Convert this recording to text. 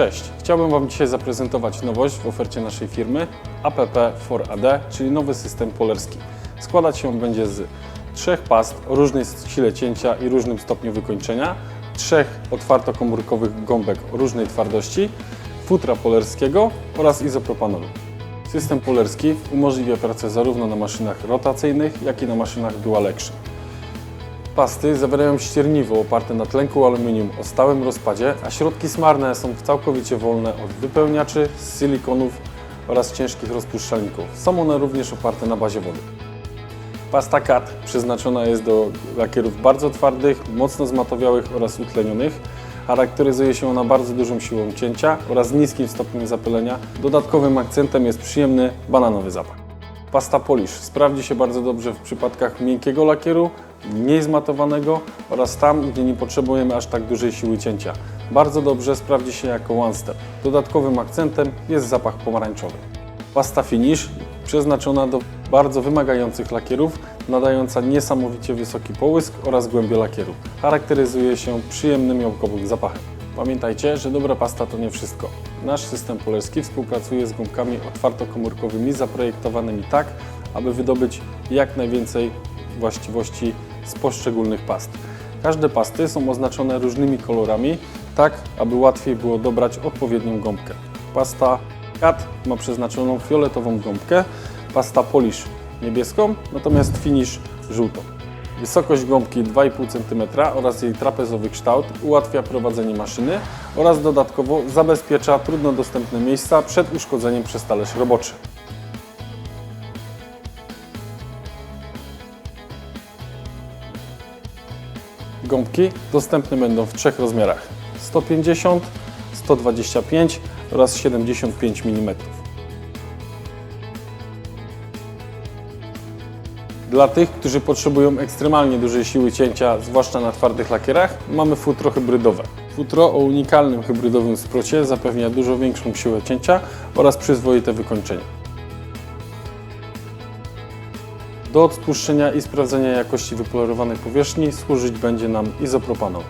Cześć, chciałbym Wam dzisiaj zaprezentować nowość w ofercie naszej firmy APP4AD, czyli nowy system polerski. Składać się on będzie z trzech past o różnej sile cięcia i różnym stopniu wykończenia, trzech otwartokomórkowych gąbek o różnej twardości, futra polerskiego oraz izopropanolu. System polerski umożliwia pracę zarówno na maszynach rotacyjnych, jak i na maszynach dual. Pasty zawierają ścierniwo oparte na tlenku aluminium o stałym rozpadzie, a środki smarne są całkowicie wolne od wypełniaczy, silikonów oraz ciężkich rozpuszczalników. Są one również oparte na bazie wody. Pasta CAT przeznaczona jest do lakierów bardzo twardych, mocno zmatowiałych oraz utlenionych. Charakteryzuje się ona bardzo dużą siłą cięcia oraz niskim stopniem zapylenia. Dodatkowym akcentem jest przyjemny bananowy zapach. Pasta Polish sprawdzi się bardzo dobrze w przypadkach miękkiego lakieru, mniej zmatowanego oraz tam, gdzie nie potrzebujemy aż tak dużej siły cięcia. Bardzo dobrze sprawdzi się jako one step. Dodatkowym akcentem jest zapach pomarańczowy. Pasta Finish przeznaczona do bardzo wymagających lakierów, nadająca niesamowicie wysoki połysk oraz głębię lakieru. Charakteryzuje się przyjemnym jąkowym zapachem. Pamiętajcie, że dobra pasta to nie wszystko. Nasz system polerski współpracuje z gumkami otwartokomórkowymi zaprojektowanymi tak, aby wydobyć jak najwięcej właściwości z poszczególnych past. Każde pasty są oznaczone różnymi kolorami, tak aby łatwiej było dobrać odpowiednią gąbkę. Pasta Cat ma przeznaczoną fioletową gąbkę, pasta Polish niebieską, natomiast Finish żółtą. Wysokość gąbki 2,5 cm oraz jej trapezowy kształt ułatwia prowadzenie maszyny oraz dodatkowo zabezpiecza trudno dostępne miejsca przed uszkodzeniem przez talerz roboczy. Gąbki dostępne będą w trzech rozmiarach 150, 125 oraz 75 mm. Dla tych, którzy potrzebują ekstremalnie dużej siły cięcia, zwłaszcza na twardych lakierach, mamy futro hybrydowe. Futro o unikalnym hybrydowym sprocie zapewnia dużo większą siłę cięcia oraz przyzwoite wykończenie. Do odtłuszczenia i sprawdzenia jakości wypolerowanej powierzchni służyć będzie nam izopropanol.